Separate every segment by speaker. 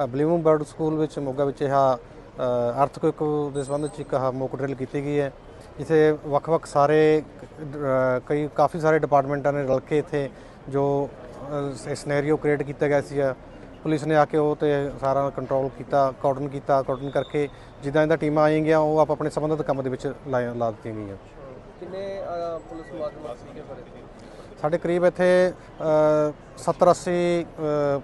Speaker 1: ਬਲੀਮੂ bird school ਵਿੱਚ ਮੋਗਾ ਵਿੱਚ ਇਹ ਅਰਥਕੁਇਕ ਦੇ ਸੰਬੰਧ ਵਿੱਚ ਇੱਕ ਆਹ ਮੌਕ ਡਰਿਲ ਕੀਤੀ ਗਈ ਹੈ। ਜਿੱਥੇ ਵੱਖ-ਵੱਖ ਸਾਰੇ ਕਈ, ਕਾਫੀ ਸਾਰੇ ਡਿਪਾਰਟਮੈਂਟਾਂ ਨੇ ਰਲ ਕੇ ਇੱਥੇ ਜੋ ਸਿਨੈਰੀਓ ਕ੍ਰੀਏਟ ਕੀਤਾ ਗਿਆ ਸੀ ਪੁਲਿਸ ਨੇ ਆ ਕੇ ਉਹ ਤੇ ਸਾਰਾ ਕੰਟਰੋਲ ਕੀਤਾ ਕੋਆਰਡਨ ਕੀਤਾ ਕੋਆਰਡਨ ਕਰਕੇ ਜਿੱਦਾਂ ਇਹਦਾ ਟੀਮਾਂ ਆਏਗੀਆਂ ਉਹ ਆਪ ਆਪਣੇ ਸੰਬੰਧਿਤ ਕੰਮ ਦੇ ਵਿੱਚ ਲਾ ਲਾ ਦਿੱਤੀਆਂ ਗਈਆਂ।
Speaker 2: ਕਿੰਨੇ ਪੁਲਿਸ ਮੁਲਾਜ਼ਮ ਸੀਗੇ ਫਿਰ
Speaker 1: ਸਾਡੇ ਕਰੀਬ ਇੱਥੇ 70 80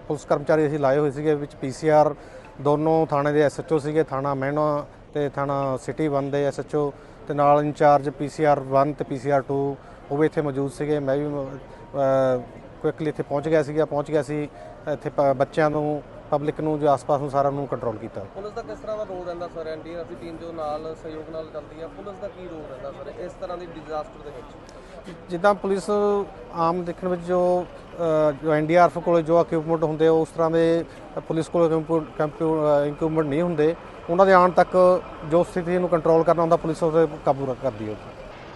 Speaker 1: ਪੁਲਿਸ ਕਰਮਚਾਰੀ ਅਸੀਂ ਲਾਏ ਹੋਏ ਸੀਗੇ, ਵਿੱਚ ਪੀਸੀਆਰ ਦੋਨੋਂ ਥਾਣੇ ਦੇ ਐਸਐਚਓ ਸੀਗੇ, ਥਾਣਾ ਮਹਿਣਾ ਤੇ ਥਾਣਾ ਸਿਟੀ 1 ਦੇ ਐਸਐਚਓ ਤੇ ਨਾਲ ਇੰਚਾਰਜ ਪੀਸੀਆਰ 1 ਤੇ ਪੀਸੀਆਰ 2 ਉਹ ਵੀ ਇੱਥੇ ਮੌਜੂਦ ਸੀਗੇ। ਮੈਂ ਵੀ ਕੁਇਕਲੀ ਇੱਥੇ ਪਹੁੰਚ ਗਿਆ ਸੀਗਾ, ਪਹੁੰਚ ਗਿਆ ਸੀ। ਇੱਥੇ ਪ- ਬੱਚਿਆਂ ਨੂੰ ਪਬਲਿਕ ਨੂੰ ਜੋ ਆਸ-ਪਾਸ ਨੂੰ ਸਾਰਿਆਂ ਨੂੰ ਕੰਟਰੋਲ ਕੀਤਾ।
Speaker 2: ਪੁਲਿਸ ਦਾ ਕਿਸ ਤਰ੍ਹਾਂ ਦਾ ਰੋਲ ਰਹਿੰਦਾ ਸਰ? ਐਨਡੀਆਰਐਫ ਦੀ ਟੀਮ ਜੋ ਨਾਲ ਸਹਿਯੋਗ ਨਾਲ ਚੱਲਦੀ ਹੈ ਪੁਲਿਸ ਦਾ ਕੀ ਰੋਲ ਰਹਿੰਦਾ ਸਰ ਇਸ ਤਰ੍ਹਾਂ ਦੀ ਡਿਜ਼ਾਸਟਰ ਦੇ ਵਿੱਚ?
Speaker 1: ਜਿੱਦਾਂ ਪੁਲਿਸ ਆਮ ਦੇਖਣ ਵਿੱਚ ਜੋ ਜੋ ਐਨਡੀਆਰਐਫ ਕੋਲ ਜੋ ਇਕਵਿਪਮੈਂਟ ਹੁੰਦੇ ਆ, ਉਸ ਤਰ੍ਹਾਂ ਦੇ ਪੁਲਿਸ ਕੋਲ ਇਕਵਿਪਮੈਂਟ ਨਹੀਂ ਹੁੰਦੇ। ਉਹਨਾਂ ਦੇ ਆਉਣ ਤੱਕ ਜੋ ਸਥਿਤੀ ਨੂੰ ਕੰਟਰੋਲ ਕਰਨਾ ਹੁੰਦਾ ਪੁਲਿਸ ਉਹਦੇ ਕਾਬੂ ਰੱਖ- ਕਰਦੀ ਹੈ।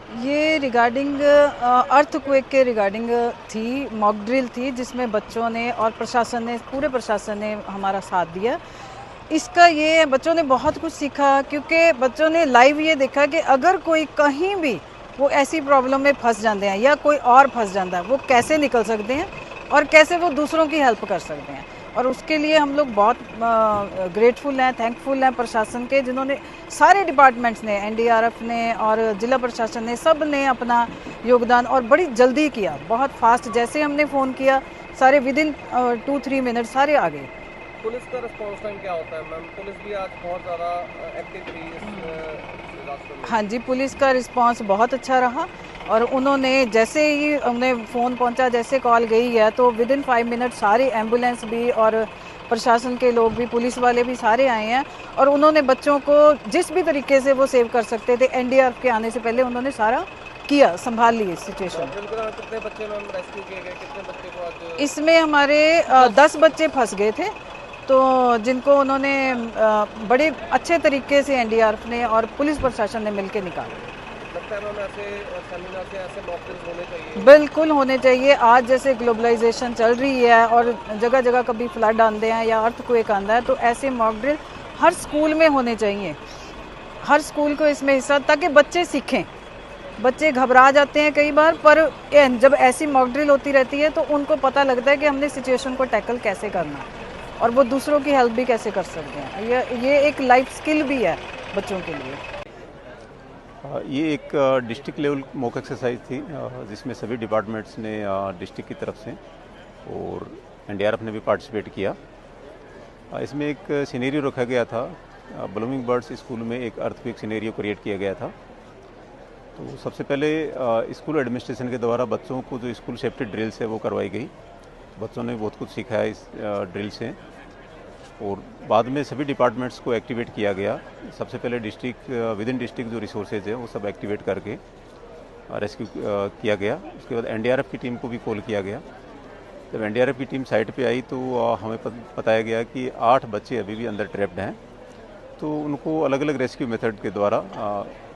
Speaker 3: ये रिगार्डिंग अर्थ अर्थक्वेक के रिगार्डिंग थी मॉक ड्रिल थी, जिसमें बच्चों ने और प्रशासन ने, पूरे प्रशासन ने हमारा साथ दिया। इसका ये बच्चों ने बहुत कुछ सीखा, क्योंकि बच्चों ने लाइव ये देखा कि अगर कोई कहीं भी वो ऐसी प्रॉब्लम में फंस जाते हैं या कोई और फंस जाता है, वो कैसे निकल सकते हैं और कैसे वो दूसरों की हेल्प कर सकते हैं। और उसके लिए हम लोग बहुत ग्रेटफुल हैं थैंकफुल हैं प्रशासन के जिन्होंने सारे डिपार्टमेंट्स ने एनडीआरएफ ने और जिला प्रशासन ने सबने अपना योगदान और बड़ी जल्दी किया बहुत फास्ट जैसे हमने फ़ोन किया सारे within two three minute सारे आ गए।
Speaker 2: पुलिस का रिस्पॉन्स टाइम क्या होता है मैम पुलिस भी आज बहुत ज़्यादा एक्टिव थी इस
Speaker 3: हाँ जी पुलिस का रिस्पॉन्स बहुत अच्छा रहा। और उन्होंने जैसे ही उन्हें फ़ोन पहुँचा, जैसे कॉल गई है तो विद इन फाइव मिनट सारे एंबुलेंस भी और प्रशासन के लोग भी, पुलिस वाले भी सारे आए हैं और उन्होंने बच्चों को जिस भी तरीके से वो सेव कर सकते थे एनडीआरएफ के आने से पहले उन्होंने सारा किया, संभाल ली सिचुएशन इसमें हमारे दस बच्चे फंस गए थे तो जिनको उन्होंने बड़े अच्छे तरीके से एनडीआरएफ ने और पुलिस प्रशासन ने मिलकर निकाला। बिल्कुल होने चाहिए। आज जैसे ग्लोबलाइजेशन चल रही है और जगह जगह कभी फ्लड आते हैं या अर्थ को एक आंदा है तो ऐसे मॉक ड्रिल हर स्कूल में होने चाहिए। हर स्कूल को इसमें हिस्सा ताकि बच्चे सीखें। बच्चे घबरा जाते हैं कई बार, पर जब ऐसी मॉक ड्रिल होती रहती है तो उनको पता लगता है कि हमने सिचुएशन को टैकल कैसे करना और वो दूसरों की हेल्प भी कैसे कर सकते हैं। ये ये एक लाइफ स्किल भी है बच्चों के लिए।
Speaker 4: ये एक डिस्ट्रिक्ट लेवल मॉक एक्सरसाइज थी जिसमें सभी डिपार्टमेंट्स ने डिस्ट्रिक्ट की तरफ़ से और एनडीआरएफ ने भी पार्टिसिपेट किया। इसमें एक सीनेरियो रखा गया था। ब्लूमिंग बर्ड्स स्कूल में एक अर्थक्वेक सीनेरियो क्रिएट किया गया था। तो सबसे पहले स्कूल एडमिनिस्ट्रेशन के द्वारा बच्चों को जो स्कूल सेफ्टी ड्रिल्स है वो करवाई गई। बच्चों ने बहुत कुछ सीखा है इस ड्रिल से। और बाद में सभी डिपार्टमेंट्स को एक्टिवेट किया गया। सबसे पहले डिस्ट्रिक्ट विद इन डिस्ट्रिक्ट जो रिसोर्सेज है, वो सब एक्टिवेट करके रेस्क्यू किया गया। उसके बाद एनडीआरएफ की टीम को भी कॉल किया गया। जब एनडीआरएफ की टीम साइट पे आई तो हमें बताया गया कि आठ बच्चे अभी भी अंदर ट्रैप्ड हैं। तो उनको अलग अलग रेस्क्यू मेथड के द्वारा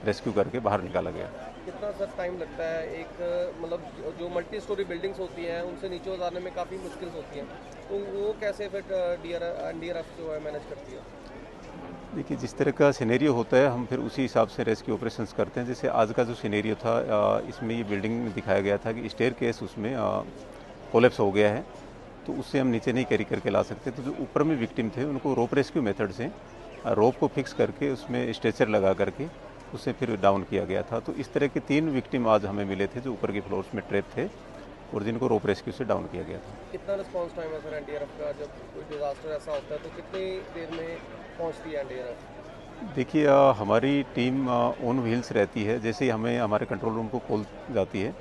Speaker 4: रेस्क्यू करके बाहर निकाला गया।
Speaker 2: कितना सर टाइम लगता है? एक मतलब जो- मल्टी स्टोरी बिल्डिंग्स होती हैं, उनसे नीचे उतारने में काफ़ी मुश्किल होती हैं। तो वो कैसे फिर D R D R F जो है मैनेज करती है?
Speaker 4: देखिए, जिस तरह का सिनेरियो होता है, हम फिर उसी हिसाब से रेस्क्यू ऑपरेशंस करते हैं। जैसे आज का जो सिनेरियो था इसमें ये बिल्डिंग में दिखाया गया था कि स्टेयर केस उसमें कोलेप्स हो गया है। तो उससे हम नीचे नहीं कैरी करके ला सकते। तो जो ऊपर में विक्टिम थे, उनको रोप रेस्क्यू मेथड से रोप को फिक्स करके उसमें स्ट्रेचर लगा करके उससे फिर डाउन किया गया था। तो इस तरह के तीन विक्टिम आज हमें मिले थे जो ऊपर के फ्लोर्स में ट्रेप थे और जिनको रोप रेस्क्यू से डाउन किया गया था।
Speaker 2: कितना रिस्पॉन्स टाइम है sir N D R F का? जब कोई डिजास्टर ऐसा होता है तो कितनी देर में पहुँचती है एन डी आर एफ़
Speaker 4: देखिए हमारी टीम ऑन व्हील्स रहती है। जैसे ही हमें हमारे कंट्रोल रूम को कॉल जाती है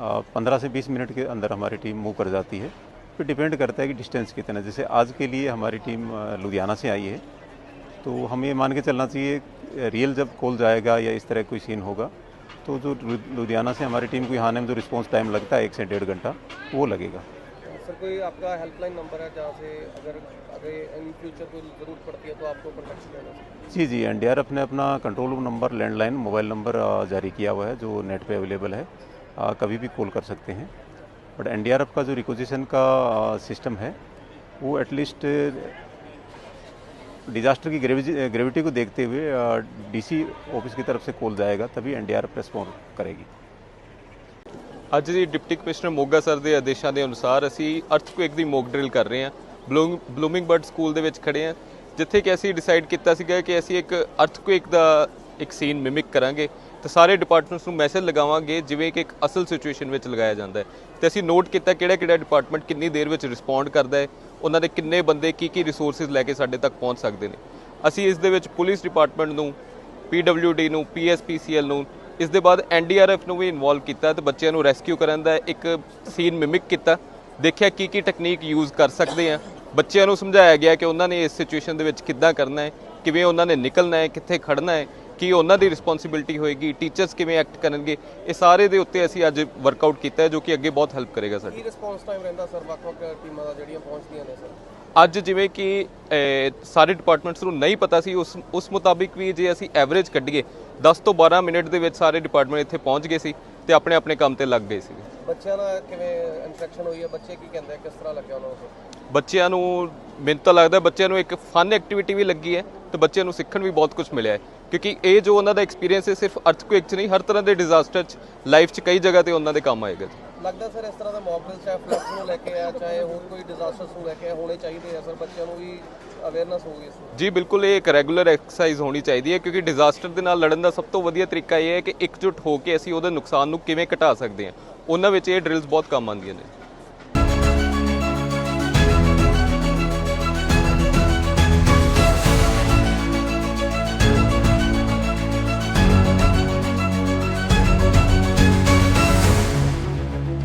Speaker 4: पंद्रह से बीस मिनट के अंदर हमारी टीम मूव कर जाती है। फिर डिपेंड करता है कि डिस्टेंस कितना है। जैसे आज के लिए हमारी टीम लुधियाना से आई है तो हमें ये मान के चलना चाहिए रियल जब कॉल जाएगा या इस तरह कोई सीन होगा तो जो लुधियाना से हमारी टीम को यहाँ आने में जो रिस्पॉन्स टाइम लगता है एक से डेढ़ घंटा वो लगेगा।
Speaker 2: सर कोई आपका हेल्पलाइन नंबर है जहाँ से अगर अगर इन फ्यूचर कोई ज़रूरत पड़ती है तो आपको कॉन्टेक्ट जा
Speaker 4: जी एनडीआरएफ ने अपना control room number landline mobile number जारी किया हुआ है जो नेट पे अवेलेबल है। अ, कभी भी कॉल कर सकते हैं। बट एनडीआरएफ का जो रिक्वेजिशन का सिस्टम है वो एटलीस्ट डिजास्टर की ग्रेविटी को देखते हुए डीसी ऑफिस की तरफ से कॉल जाएगा तभी एनडीआरएफ रिस्पॉन्ड करेगी
Speaker 5: ਅੱਜ ਦੀ ਡਿਪਟੀ ਕਮਿਸ਼ਨਰ ਮੋਗਾ ਸਰ ਦੇ ਆਦੇਸ਼ਾਂ ਦੇ ਅਨੁਸਾਰ ਅਸੀਂ ਅਰਥਕੁਏਕ ਦੀ ਮੌਕ ਡਰਿਲ ਕਰ ਰਹੇ ਹਾਂ ਬਲੂਮ- ਬਲੂਮਿੰਗ ਬਰਡ ਸਕੂਲ ਦੇ ਵਿੱਚ ਖੜੇ ਹਾਂ ਜਿੱਥੇ ਕਿ ਅਸੀਂ ਡਿਸਾਈਡ ਕੀਤਾ ਸੀਗਾ ਕਿ ਅਸੀਂ ਇੱਕ ਅਰਥਕੁਏਕ ਦਾ ਇੱਕ ਸੀਨ ਮਿਮਿਕ ਕਰਾਂਗੇ ਤੇ ਸਾਰੇ ਡਿਪਾਰਟਮੈਂਟਸ ਨੂੰ ਮੈਸੇਜ ਲਗਾਵਾਂਗੇ, ਜਿਵੇਂ ਕਿ ਇੱਕ ਅਸਲ ਸਿਚੁਏਸ਼ਨ ਵਿੱਚ ਲਗਾਇਆ ਜਾਂਦਾ ਹੈ। ਤੇ ਅਸੀਂ ਨੋਟ ਕੀਤਾ ਕਿਹੜਾ ਕਿਹੜਾ ਡਿਪਾਰਟਮੈਂਟ ਕਿੰਨੀ ਦੇਰ ਵਿੱਚ ਰਿਸਪੌਂਡ ਕਰਦਾ ਹੈ, ਉਹਨਾਂ ਦੇ ਕਿੰਨੇ ਬੰਦੇ ਕੀ ਕੀ ਰਿਸੋਰਸਸ ਲੈ ਕੇ ਸਾਡੇ ਤੱਕ ਪਹੁੰਚ ਸਕਦੇ ਨੇ। ਅਸੀਂ ਇਸ ਦੇ ਵਿੱਚ ਪੁਲਿਸ ਡਿਪਾਰਟਮੈਂਟ ਨੂੰ ਪੀਡਬਲਯੂਡੀ ਨੂੰ ਪੀਐਸਪੀਸੀਐਲ ਨੂੰ, ਇਸ ਦੇ ਬਾਅਦ ਐਨਡੀਆਰਐਫ ਨੂੰ ਵੀ ਇਨਵੋਲਵ ਕੀਤਾ ਤੇ ਬੱਚਿਆਂ ਨੂੰ ਰੈਸਕਿਊ ਕਰਨ ਦਾ ਇੱਕ ਸੀਨ ਮਿਮਿਕ ਕੀਤਾ। ਦੇਖਿਆ ਕੀ ਕੀ ਟੈਕਨੀਕ ਯੂਜ਼ ਕਰ ਸਕਦੇ ਆ ਬੱਚਿਆਂ ਨੂੰ ਸਮਝਾਇਆ ਗਿਆ ਕਿ ਉਹਨਾਂ ਨੇ ਇਸ ਸਿਚੁਏਸ਼ਨ ਦੇ ਵਿੱਚ ਕਿੱਦਾਂ ਕਰਨਾ ਹੈ, ਕਿਵੇਂ ਉਹਨਾਂ ਨੇ ਨਿਕਲਣਾ ਹੈ, ਕਿੱਥੇ ਖੜਨਾ ਹੈ। ਕੀ ਉਹਨਾਂ ਦੀ ਰਿਸਪੌਂਸਿਬਿਲਟੀ ਹੋਏਗੀ? ਟੀਚਰਸ ਕਿਵੇਂ ਐਕਟ ਕਰਨਗੇ? ਇਹ ਸਾਰੇ ਦੇ ਉੱਤੇ ਅਸੀਂ ਅੱਜ ਵਰਕਆਊਟ ਕੀਤਾ ਹੈ ਜੋ ਕਿ ਅੱਗੇ ਬਹੁਤ ਹੈਲਪ ਕਰੇਗਾ ਸਾਡੀ।
Speaker 2: ਕੀ ਰਿਸਪੌਂਸ ਟਾਈਮ ਰਹਿੰਦਾ ਸਰ ਵੱਖ-ਵੱਖ ਟੀਮਾਂ ਦਾ ਜਿਹੜੀਆਂ ਪਹੁੰਚਦੀਆਂ ਨੇ ਸਰ
Speaker 5: ਅੱਜ ਜਿਵੇਂ ਕਿ ਸਾਰੇ ਡਿਪਾਰਟਮੈਂਟਸ ਨੂੰ ਨਹੀਂ ਪਤਾ ਸੀ ਉਸ ਉਸ ਮੁਤਾਬਿਕ ਵੀ ਜੇ ਅਸੀਂ ਐਵਰੇਜ ਕੱਢੀਏ 10 ਤੋਂ 12 ਮਿੰਟ ਦੇ ਵਿੱਚ ਸਾਰੇ ਡਿਪਾਰਟਮੈਂਟ ਇੱਥੇ ਪਹੁੰਚ ਗਏ ਸੀ ਤੇ ਆਪਣੇ ਆਪਣੇ ਕੰਮ ਤੇ ਲੱਗ ਗਏ ਸੀ
Speaker 2: ਬੱਚਿਆਂ ਨਾਲ ਕਿਵੇਂ ਇੰਟਰੈਕਸ਼ਨ ਹੋਈ ਹੈ? ਬੱਚੇ ਕੀ ਕਹਿੰਦੇ ਕਿਸ ਤਰ੍ਹਾਂ ਲੱਗਿਆ ਉਹਨਾਂ ਨੂੰ?
Speaker 5: ਬੱਚਿਆਂ ਨੂੰ ਮੈਨੂੰ ਤਾਂ ਲੱਗਦਾ ਬੱਚਿਆਂ ਨੂੰ ਇੱਕ ਫਨ ਐਕਟੀਵਿਟੀ ਵੀ ਲੱਗੀ ਹੈ ਤੇ ਬੱਚਿਆਂ ਨੂੰ ਸਿੱਖਣ ਵੀ ਬਹੁਤ ਕੁਝ ਮਿਲਿਆ ਹੈ। ਕਿਉਂਕਿ ਇਹ ਜੋ ਉਹਨਾਂ ਦਾ ਐਕਸਪੀਰੀਅੰਸ ਹੈ ਸਿਰਫ ਅਰਥਕੁਏਕ 'ਚ ਨਹੀਂ ਹਰ ਤਰ੍ਹਾਂ ਦੇ ਡਿਜ਼ਾਸਟਰ 'ਚ ਲਾਈਫ 'ਚ ਕਈ ਜਗ੍ਹਾ ਤੇ ਉਹਨਾਂ ਦੇ ਕੰਮ ਆਏਗਾ ਜੀ।
Speaker 2: ਲੱਗਦਾ ਸਰ ਇਸ ਤਰ੍ਹਾਂ ਦਾ ਮੌਕ ਡਰਿਲ ਚਾਹੇ ਫਲੱਡ ਨੂੰ ਲੈ ਕੇ ਆ ਚਾਹੇ ਹੋਰ ਕੋਈ ਡਿਜ਼ਾਸਟਰਸ ਨੂੰ ਲੈ ਕੇ ਹੋਣੇ ਚਾਹੀਦੇ ਆ ਸਰ ਬੱਚਿਆਂ ਨੂੰ ਵੀ ਅਵੇਅਰਨੈਸ ਹੋਊਗੀ ਇਸ
Speaker 5: ਜੀ ਬਿਲਕੁਲ ਇਹ ਇੱਕ ਰੈਗੂਲਰ ਐਕਸਰਸਾਈਜ਼ ਹੋਣੀ ਚਾਹੀਦੀ ਹੈ ਕਿਉਂਕਿ ਡਿਜ਼ਾਸਟਰ ਦੇ ਨਾਲ ਲੜਨ ਦਾ ਸਭ ਤੋਂ ਵਧੀਆ ਤਰੀਕਾ ਇਹ ਹੈ ਕਿ ਇਕਜੁੱਟ ਹੋ ਕੇ ਅਸੀਂ ਉਹਦੇ ਨੁਕਸਾਨ ਨੂੰ ਕਿਵੇਂ ਘਟਾ ਸਕਦੇ ਹਾਂ। ਉਹਨਾਂ ਵਿੱਚ ਇਹ ਡਰਿਲਸ ਬਹੁਤ ਕੰਮ ਆਉਂਦੀਆਂ ਨੇ।